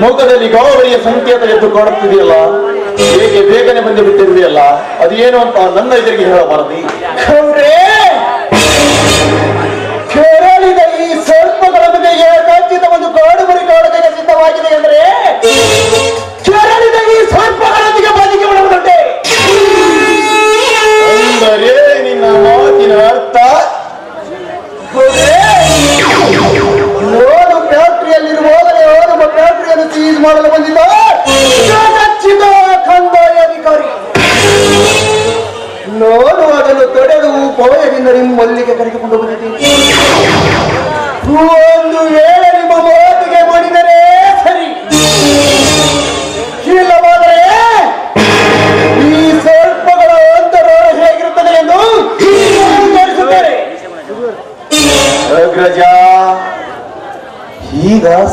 ಮುಖದಲ್ಲಿ ಗಾವರಿಯ ಸಂಕೇತ ಎದ್ದು ಕಾಣುತ್ತಿದೆಯಲ್ಲ? ಹೇಗೆ ಬೇಗನೆ ಬಂದು ಬಿಟ್ಟಿದೆಯಲ್ಲ? ಅದೇನು ಅಂತ ನನ್ನ ಎದುರಿಗೆ ಹೇಳಬಾರದಿ.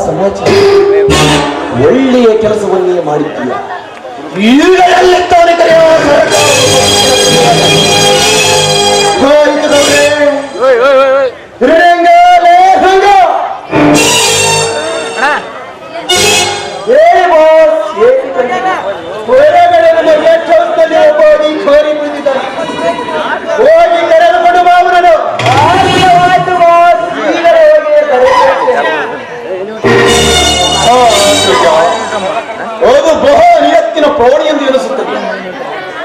ಸಮಾಚಾರ ಒಳ್ಳೆಯ ಕೆಲಸವನ್ನೇ ಮಾಡಿದ್ದೀಯ. ಈಗ ಪ್ರೌಢಿ ಎಂದು ಎನಿಸುತ್ತದೆ.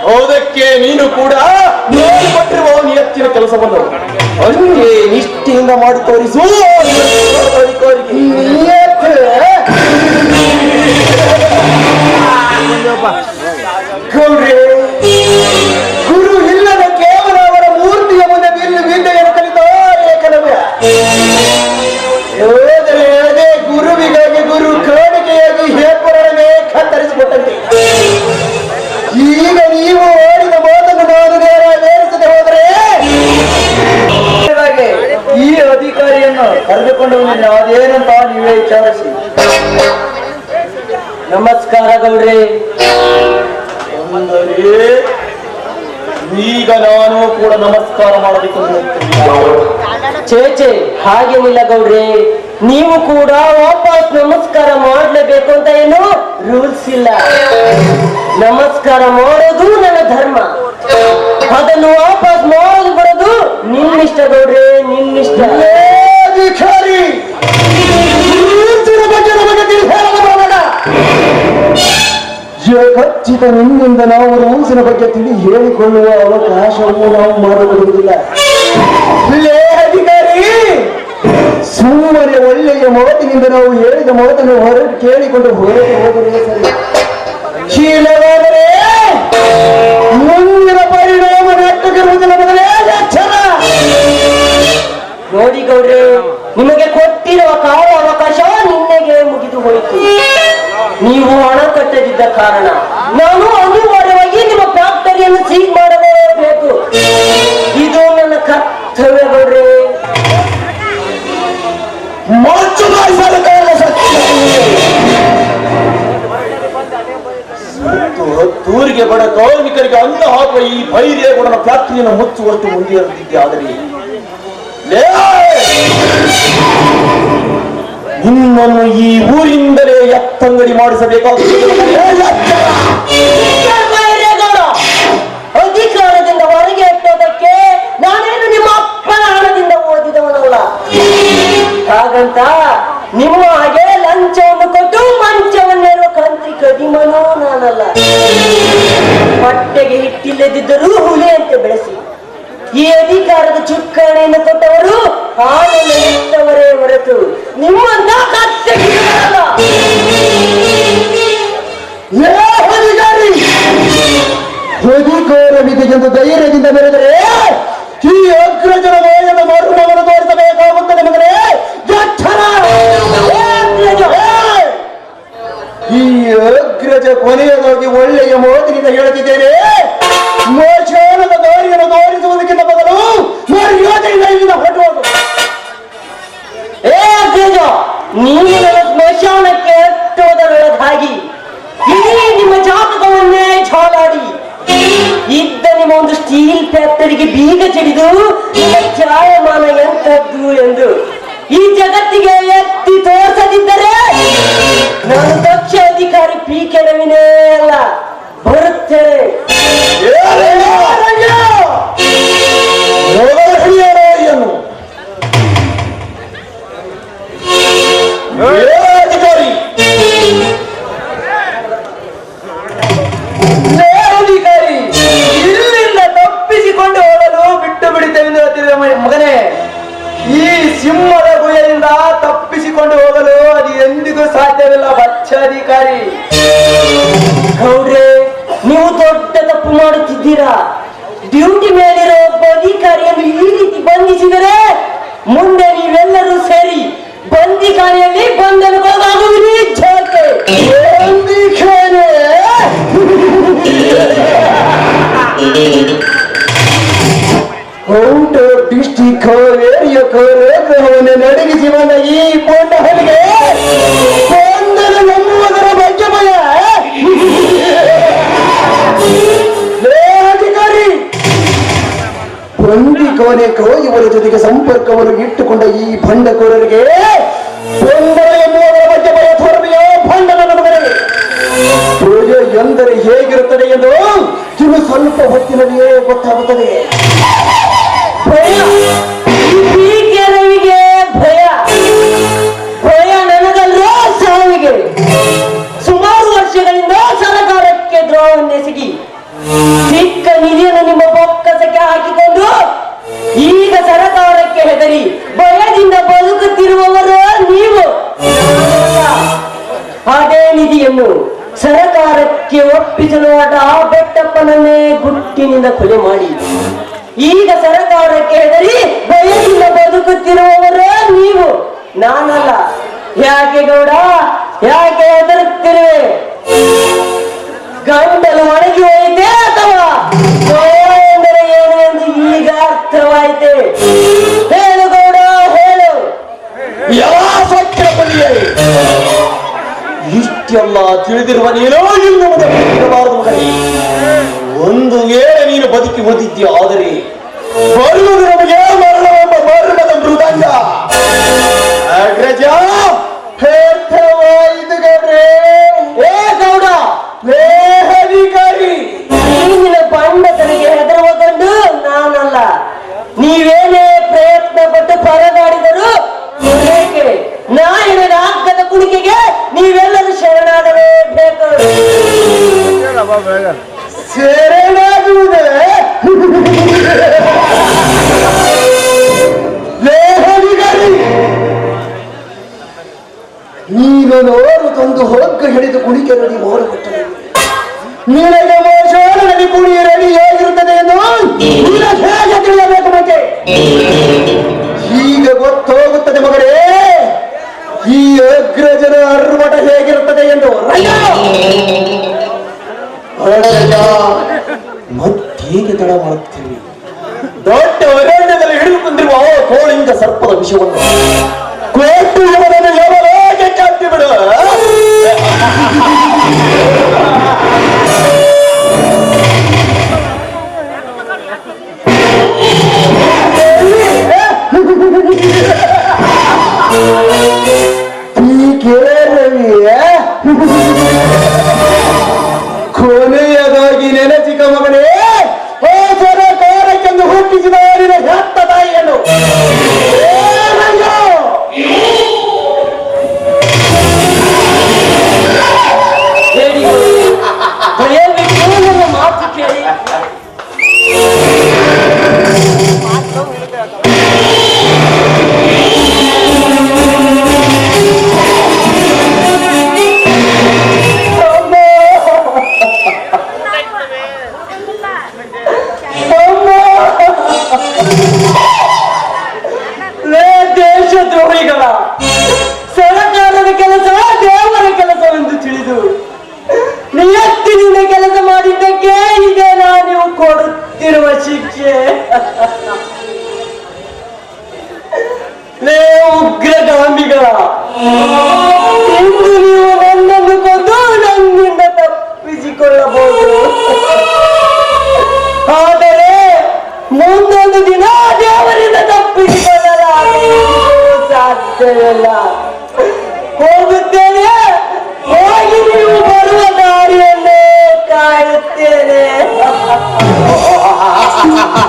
ಹೌದಕ್ಕೆ ನೀನು ಕೂಡ ನೋಡಿಕೊಟ್ಟಿರುವ ನಿಯತ್ತಿನ ಕೆಲಸವನ್ನು ಹಂಗೆ ನಿಷ್ಠೆಯಿಂದ ಮಾಡಿ ತೋರಿಸು ಗುರು ನಮಸ್ಕಾರ ಗೌಡ್ರಿ. ಈಗ ನಾನು ಕೂಡ ನಮಸ್ಕಾರ ಮಾಡಬೇಕು ಚೇಚೆ ಹಾಗೇನಿಲ್ಲ ಗೌಡ್ರೆ. ನೀವು ಕೂಡ ವಾಪಸ್ ನಮಸ್ಕಾರ ಮಾಡಲೇಬೇಕು ಅಂತ ಏನು ರೂಲ್ಸ್ ಇಲ್ಲ. ನಮಸ್ಕಾರ ಮಾಡೋದು ನನ್ನ ಧರ್ಮ. ಅದನ್ನು ವಾಪಸ್ ಮಾಡೋದು ಬರೋದು ನಿನ್ನಿಷ್ಟ ಗೌಡ್ರಿ ನಿನ್ನಿಷ್ಟ ಖಚಿತ ನಿಮ್ಮಿಂದ ನಾವು ರೂಲ್ಸಿನ ಬಗ್ಗೆ ತಿಳಿ ಹೇಳಿಕೊಳ್ಳುವ ಅವಕಾಶವನ್ನು ನಾವು ಮಾಡಿಕೊಳ್ಳುವುದಿಲ್ಲ ಅಧಿಕಾರಿ! ಸುಮ್ಮನೆ ಒಳ್ಳೆಯ ಮಾತಿನಿಂದ ನಾವು ಹೇಳಿದ ಮಾತನ್ನು ಹೊರಗೆ ಕೇಳಿಕೊಂಡು ಹೊರಗೆ ಹೋದರೆ ಸರಿ. ಶೀಲವಾದರೆ ಮುಂದಿನ ಪರಿಣಾಮ ನೆಟ್ಟಗಿರುವುದಿಲ್ಲ ಮೊದಲೇ ಎಚ್ಚರ. ನೋಡಿ ಗೌಡ್ರೆ ನಿಮಗೆ ಕೊಟ್ಟಿರುವ ಕಾಲ ಅವಕಾಶ ನಿನ್ನೆಗೆ ಮುಗಿದು ಹೋಯಿತು. ನೀವು ಹಣ ಕಟ್ಟದಿದ್ದ ಕಾರಣ. ನಾನು ಅನಿವಾರ್ಯವಾಗಿ ನಿಮ್ಮ ಫ್ಯಾಕ್ಟರಿಯನ್ನು ಸೀಲ್ ಮಾಡಲೇಬೇಕು ಇದು ನನ್ನ ಕರ್ತವ್ಯ ನೋಡ್ರಿ ತೂರಿಗೆ ಬಡ ಕಾರ್ಮಿಕರಿಗೆ ಅನ್ನ ಹಾಕುವ ಈ ಭೈರ್ಯ ಕೂಡ ಫ್ಯಾಕ್ಟರಿಯನ್ನು ಮುಚ್ಚುವಷ್ಟು ಮುಂದುವರೆದಿದ್ದೆ. ಆದರೆ ನಿನ್ನನ್ನು ಈ ಊರಿಂದಲೇ ಎತ್ತಂಗಡಿ! ಬೈರೇಗೌಡ, ಅಧಿಕಾರದಿಂದ ಹೊರಗೆ ಎತ್ತೋದಕ್ಕೆ ನಾನೇನು ನಿಮ್ಮ ಅಪ್ಪನ ಹಣದಿಂದ ಓದಿದವನಲ್ಲ? ಹಾಗಂತ ನಿಮ್ಮ ಹಾಗೆ ಲಂಚವನ್ನು ಕೊಟ್ಟು ಮಂಚವನ್ನೇರುವ ಕ್ರಾಂತಿ ಕದಿಮನೂ ನಾನಲ್ಲ. ಹೊಟ್ಟೆಗೆ ಹಿಟ್ಟಿಲ್ಲದಿದ್ದರೂ ಹುಲಿಯಂತೆ ಬೆಳೆಸಿ. ಈ ಅಧಿಕಾರದ ಚುಕ್ಕಾಣಿಯನ್ನು ಕೊಟ್ಟವರು ಇಟ್ಟವರೇ ಹೊರತು ನಿಮ್ಮಂತ ಅಧಿಕಾರವಿದೆಯೆಂದು ಧೈರ್ಯದಿಂದ ಬೆರೆದರೆ, ಈ ಅಗ್ರಜನ ಮೋಯದ ಮರುಮವನ್ನು ತೋರಿಸಬೇಕಾಗುತ್ತದೆ ಮಗನೇ! ಈ ಅಗ್ರಜ ಕೊನೆಯದಾಗಿ ಒಳ್ಳೆಯ ಮೋದಿನಿಂದ ಹೇಳುತ್ತಿದ್ದೇನೆ ಒಂದು ಸ್ಟೀಲ್ ಫ್ಯಾಕ್ಟರಿಗೆ ಬೀಗ ಜಡಿದು ಜಾಯಮಾನ ಎಂತದ್ದು ಎಂದು ಈ ಜಗತ್ತಿಗೆ ಎತ್ತಿ ತೋರಿಸದಿದ್ದರೆ ನಾನು ದಕ್ಷ ಅಧಿಕಾರಿ ಪಿ ಕೆಡವಿನೇ ಅಲ್ಲ. ಬರುತ್ತೇನೆ. ಗೌಡ್ರೆ, ನೀವು ದೊಡ್ಡ ತಪ್ಪು ಮಾಡುತ್ತಿದ್ದೀರಾ ಡ್ಯೂಟಿ ಮೇಲಿರೋ ಒಬ್ಬ ಅಧಿಕಾರಿಯನ್ನು ಈ ರೀತಿ ಬಂಧಿಸಿದರೆ ಮುಂದೆ ನೀವೆಲ್ಲರೂ ಸೇರಿ ಬಂದಿಖಾನೆಯಲ್ಲಿ ಬಂಧನಕ್ಕೊಳಗಾಗುವಿರಿ ಜೋಕೆ? ಔಟ್ ಆಫ್ ಡಿಸ್ಟಿಕ್ ಏರಿಯ ಕಾರ್ಯಕ್ರಮವನ್ನು ನಡಗಿಸಿ ಬಂದ ಈ ಪೋಂಡ ಹಲಿಗೆ ಬಂದಿಖಾನೆಗೆ ಇವರ ಜೊತೆಗೆ ಸಂಪರ್ಕವನ್ನು ಇಟ್ಟುಕೊಂಡ ಈ ಬಂಡಕೋರರಿಗೆ ಪೂಜೆ ಎಂದರೆ ಹೇಗಿರುತ್ತದೆ ಎಂದು ಇನ್ನು ಸ್ವಲ್ಪ ಹೊತ್ತಿನಲ್ಲಿಯೇ ಗೊತ್ತಾಗುತ್ತದೆ. ಸುಮಾರು ವರ್ಷಗಳಿಂದ ಸರ್ಕಾರಕ್ಕೆ ದ್ರೋಹವನ್ನೆಸಗಿ ಚಿಕ್ಕ ನಿಧಿಯನ್ನು ಅದೇ ಸರಕಾರಕ್ಕೆ ಒಪ್ಪಿಸಲು ಹೊರಟ ಆ ಬೆಟ್ಟಪ್ಪನನ್ನೇ ಗುಟ್ಟಿನಿಂದ ಕೊಲೆ ಮಾಡಿ. ಈಗ ಸರಕಾರಕ್ಕೆ ಹೆದರಿ ಬಯಲಿಂದ ಬದುಕುತ್ತಿರುವವರೇ ನೀವು. ನಾನಲ್ಲ. ಯಾಕೆ ಗೌಡ? ಯಾಕೆ ಹೆದರುತ್ತಿರುವೆ ಗಂಟಲು ಒಣಗಿ ಹೋಯಿತೆ ಅಥವಾ? ಏನು ಎಂದು ಈಗ ಅರ್ಥವಾಯಿತೆ? ಇಷ್ಟೆಲ್ಲ ತಿಳಿದಿರುವ ನೀನೋ ಇಲ್ಲ ಬದುಕಿರಬಾರದು ಮಗನೇ. ಒಂದು ವೇಳೆ ನೀನು ಬದುಕಿ ಓದಿದ್ಯೋ ಆದರೆ ಬರುವುದು ನಮಗೆ ನೀವೆಲ್ಲರೂ ಶರಣಾಗಲೇಬೇಕು ಶರಣಾಗುವುದೇ? ನೀನು ನೋರು ತಂದು ಹೊಕ್ಕ ಹಿಡಿದು ಕುಣಿಕೆ ರೆಡಿ ಮಾಡಿಕೊಟ್ಟನು ನಿನಗೆ ಮೋಷಣದಲ್ಲಿ ಕುಣಿ ರೆಡಿ ಹೇಗಿರುತ್ತದೆ ಎಂದು ಹೇಗೆ ತಿಳಿಯಬೇಕು? Deus. உக்ர காந்திகளா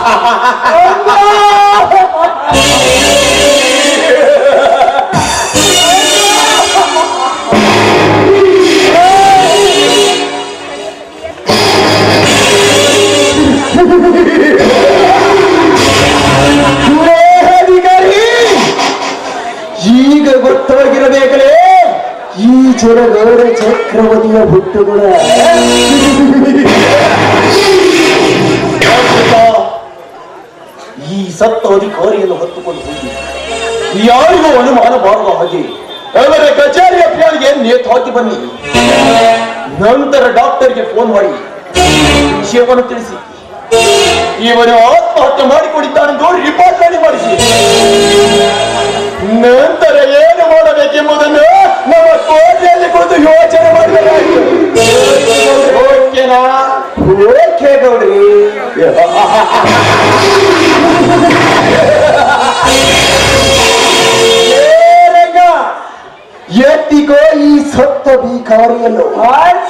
哈 哈 ಸತ್ತ ಅಧಿಕಾರಿಯನ್ನು ಹೊತ್ತುಕೊಂಡು ಹೋಗಿ. ಯಾರಿಗೂ ಅನುಮಾನ ಮಾಡುವ ಹಾಗೆ ಅವರ ಕಚೇರಿಯ ಪ್ಯಾನಿಗೆ ನೇತು ಹಾಕಿ ಬನ್ನಿ. ನಂತರ ಡಾಕ್ಟರ್ಗೆ ಫೋನ್ ಮಾಡಿ. ವಿಷಯವನ್ನು ತಿಳಿಸಿ. ಇವನು ಆತ್ಮಹತ್ಯೆ ಮಾಡಿಕೊಂಡಿದ್ದಾನೆಂದು ರಿಪೋರ್ಟ್ ಮಾಡಿ ಮಾಡಿಸಿ. ನಂತರ ಏನು ಮಾಡಬೇಕೆಂಬುದನ್ನು ನಮ್ಮ What?